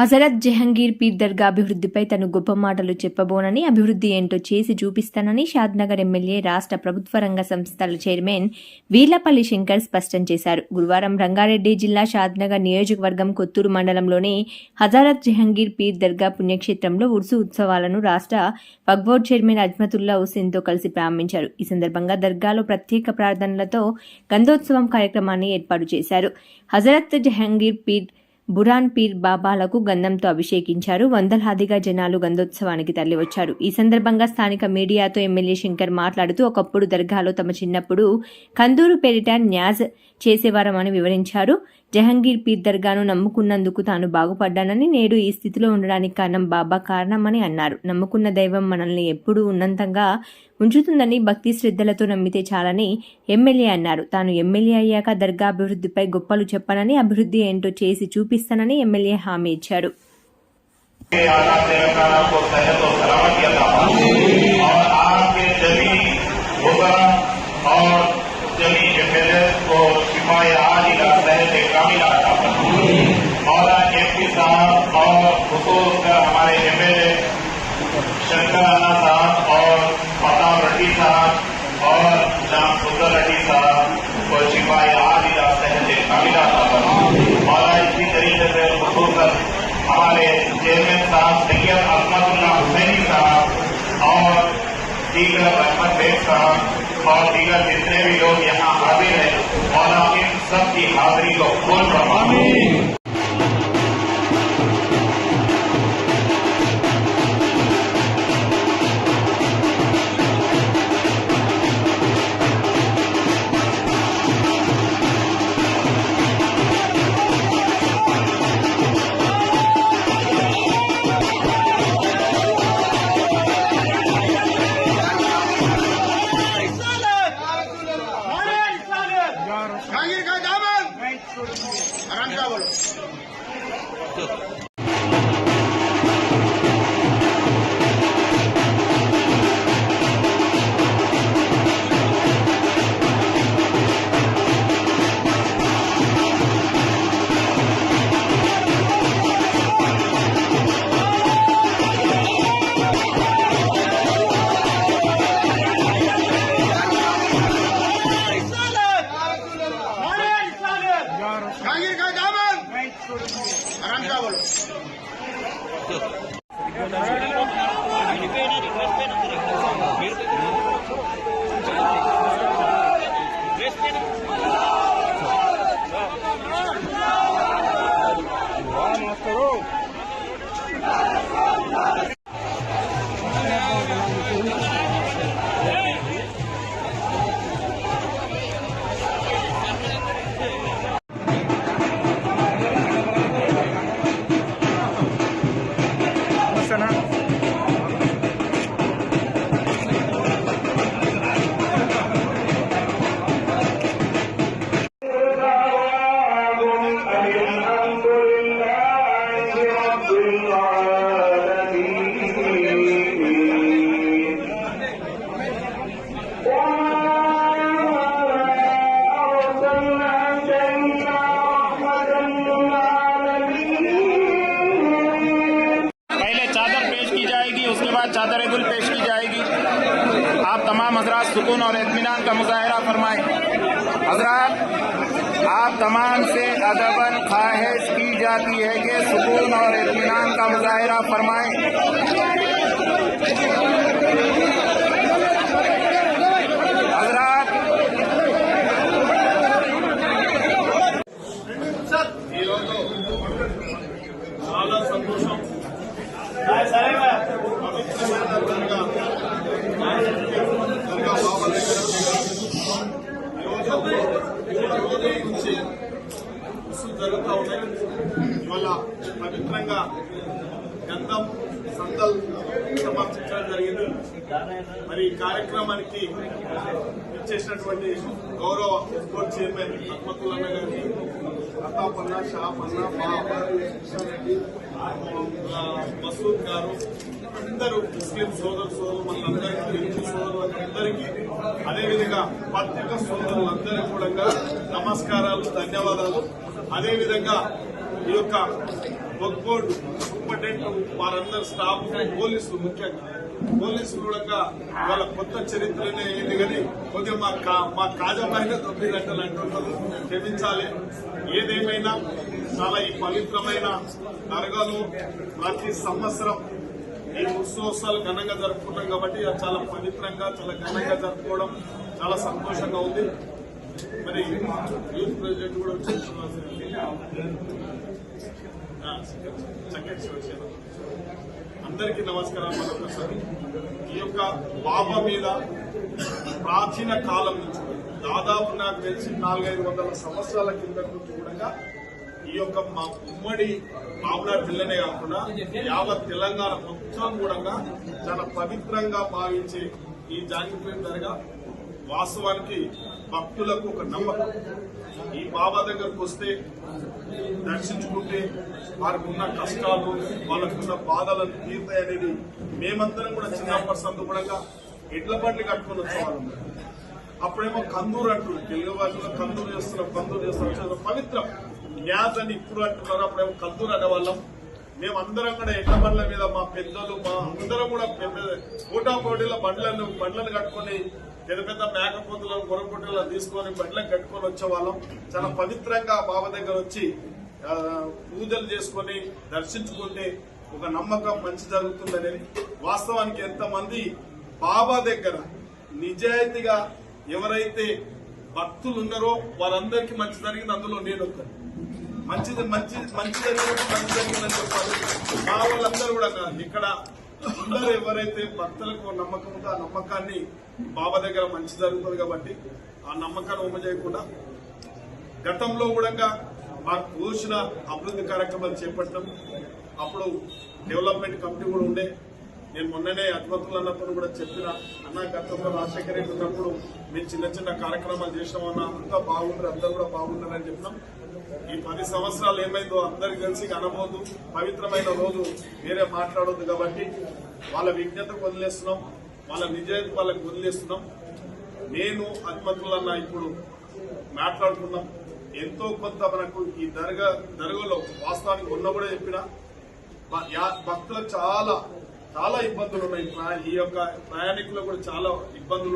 Hazrat Jahangir peer దర్గా అభివృద్ధిపై తను గొప్ప మాటలు చెప్పబోనని అభివృద్ధి ఏంటో చేసి చూపిస్తానని షాద్నగర్ ఎమ్మెల్యే రాష్ట్ర ప్రభుత్వ రంగ సంస్థల చైర్మన్ వీర్లపల్లి శంకర్ స్పష్టం చేశారు. గురువారం రంగారెడ్డి జిల్లా షాద్నగర్ నియోజకవర్గం కొత్తూరు మండలంలోని హజరత్ జహంగీర్ పీర్ దర్గా పుణ్యక్షేత్రంలో ఉర్సు ఉత్సవాలను రాష్ట్ర వగ్బోర్డ్ చైర్మన్ అజ్మతుల్లా హుసేన్తో కలిసి ప్రారంభించారు. ఈ సందర్భంగా దర్గాలో ప్రత్యేక ప్రార్థనలతో గంధోత్సవం కార్యక్రమాన్ని ఏర్పాటు చేశారు. హజరత్ జహంగీర్ పీర్ బురాన్ పీర్ బాబాలకు గంధంతో అభిషేకించారు. వందలాదిగా జనాలు గంధోత్సవానికి తరలివచ్చారు. ఈ సందర్భంగా స్థానిక మీడియాతో ఎమ్మెల్యే శంకర్ మాట్లాడుతూ ఒకప్పుడు దర్గాలో తమ చిన్నప్పుడు కందూరు పేరిట న్యాజ్ చేసేవారమని వివరించారు. జహంగీర్ పీర్ దర్గాను నమ్ముకున్నందుకు తాను బాగుపడ్డానని నేడు ఈ స్థితిలో ఉండడానికి కారణం బాబా కారణమని అన్నారు నమ్ముకున్న దైవం మనల్ని ఎప్పుడూ ఉన్నంతంగా ఉంచుతుందని భక్తి శ్రద్ధలతో నమ్మితే చాలని ఎమ్మెల్యే అన్నారు తాను ఎమ్మెల్యే అయ్యాక దర్గా అభివృద్ధిపై గొప్పలు చెప్పనని అభివృద్ధి ఏంటో చేసి చూపిస్తానని ఎమ్మెల్యే హామీ ఇచ్చారు के आला तेलंगाना को सेहत और सलामती अता फरमाए। और आपके जमी हुक्म और जमी एमएलए को शिफाए ملا مولا ایم پی صاحب اور خصوص کر ہمارے ایم ایل اے شنکر رانا صاحب اور پتاب رٹی صاحب اور جام سندر رٹی صاحب کو اور شفائی عادلہ صحت عاملہ صاحب مولا اسی جی طریقے سے خصوص کر ہمارے چیئرمین صاحب، سید احمد اللہ حسینی صاحب اور دیگر احمد بیگ صاحب اور دیگر جتنے بھی لوگ یہاں حاضر ہیں مولا ان سب کی حاضری کو کھول رہا ہوں۔ Master چادر گل پیش کی جائے گی۔ آپ تمام حضرات سکون اور اطمینان کا مظاہرہ فرمائیں۔ حضرات، آپ تمام سے ادباً خواہش کی جاتی ہے کہ سکون اور اطمینان کا مظاہرہ فرمائیں۔ حضرات జరుగుతూ ఉన్నాయి ఇవాళ పవిత్రంగా గంధం సందల్ సమర్పించడం జరిగింది మరి ఈ కార్యక్రమానికి ఇచ్చేసినటువంటి గౌరవ ఎస్కోట్ చైర్మన్ అహ్మతుల్లన్న అన్న గారి అన్న బాబా మసూద్ గారు అందరూ ముస్లిం సోదరు సోదరు మనందరికీ హిందూ సోదరు అందరికీ అదేవిధంగా పత్రిక సోదరులందరికీ కూడా నమస్కారాలు ధన్యవాదాలు. అదేవిధంగా ఈ యొక్క ఒక్కోడు సూపరింటెండెంట్ వారందరు స్టాఫ్ పోలీసులు ముఖ్యంగా. పోలీసులు కూడా వాళ్ళ కొత్త చరిత్రనే ఏంది కానీ కొద్దిగా మా కా- మా కాజా తొమ్మిది గంటలు అంటున్నారు క్షమించాలి. ఏదేమైనా చాలా ఈ పవిత్రమైన దర్గాలు ప్రతి సంవత్సరం ఈ ఉత్సవాలు ఘనంగా జరుపుకుంటాం కాబట్టి చాలా పవిత్రంగా చాలా ఘనంగా జరుపుకోవడం చాలా సంతోషంగా ఉంది. మరి యూత్ ప్రెసిడెంట్ కూడా వచ్చి అందరికీ నమస్కారం మరొకసారి. ఈ యొక్క బాబా మీద ప్రాచీన కాలం నుంచి దాదాపు నాకు తెలిసి నాలుగైదు వందల సంవత్సరాల కింద నుంచి కూడా ఈ యొక్క మా ఉమ్మడి మామూలు జిల్లానే కాకుండా యావత్ తెలంగాణ మొత్తం కూడా చాలా పవిత్రంగా భావించే ఈ జాంగిపేట దర్గా వాస్తవానికి భక్తులకు ఒక నమ్మకం. ఈ బాబా దగ్గరకు వస్తే దర్శించుకుంటే వారికి ఉన్న కష్టాలు వాళ్ళకున్న బాధలను తీరుతాయి అనేది మేమందరం కూడా చిన్నప్పటి సందు ఎడ్ల బండ్లు కట్టుకుని వచ్చేవాళ్ళం. అప్పుడేమో కందూరు అంటున్నారు. తెలుగు భాషలో కందూరు చేస్తున్నాం కందూరు చేస్తున్నాం పవిత్రం. న్యాస్ అని ఇప్పుడు అంటున్నారు. అప్పుడేమో కందూరు అనేవాళ్ళం. మేమందరం కూడా ఎట్ల బండ్ల మీద మా పెద్దలు మా అందరం కూడా పెద్ద పోటా పోటీల బండ్లను బండ్లను కట్టుకొని పెద్ద పెద్ద మేకపోతులను గొర్రెపోటీలను తీసుకొని బండ్లను కట్టుకొని వచ్చేవాళ్ళం. చాలా పవిత్రంగా బాబా దగ్గర వచ్చి పూజలు చేసుకొని దర్శించుకుంటే ఒక నమ్మకం మంచి జరుగుతుందనేది. వాస్తవానికి ఎంతమంది బాబా దగ్గర నిజాయితీగా ఎవరైతే భక్తులు ఉన్నారో వారందరికీ మంచి జరిగింది అందులో నేను ఒకరు మంచిది మంచి మంచి జరిగినట్టు మంచి జరిగిందని చెప్పాలి. మా వాళ్ళందరూ కూడా ఇక్కడ అందరూ ఎవరైతే భక్తులకు నమ్మకం ఉందో ఆ నమ్మకాన్ని బాబా దగ్గర మంచి జరుగుతుంది కాబట్టి ఆ నమ్మకాన్ని ఉమ్మ చేయకుండా గతంలో కూడా మాకు పోషణ అభివృద్ధి కార్యక్రమాలు చేపట్టడం అప్పుడు డెవలప్మెంట్ కమిటీ కూడా ఉండే. నేను మొన్ననే అధిపతులు అన్నప్పుడు కూడా చెప్పిన అన్న గతంలో రాజశేఖర రెడ్డి ఉన్నప్పుడు మీరు చిన్న చిన్న కార్యక్రమాలు చేసినామన్నా అంతా బాగుంటారు అందరూ కూడా బాగున్నారని చెప్పినాం. ఈ పది సంవత్సరాలు ఏమైందో అందరికి కలిసి అనబోదు పవిత్రమైన రోజు వేరే మాట్లాడొద్దు కాబట్టి వాళ్ళ విజ్ఞతకు వదిలేస్తున్నాం వాళ్ళ నిజాయితీ వాళ్ళకి వదిలేస్తున్నాం. నేను అన్న ఇప్పుడు మాట్లాడుకున్నాం. ఎంతో కొంత మనకు ఈ దర్గా దర్గలో వాస్తవానికి ఉన్న కూడా చెప్పిన భక్తులకు చాలా చాలా ఇబ్బందులు ఉన్నాయి. ఈ యొక్క ప్రయాణికులు కూడా చాలా ఇబ్బందులు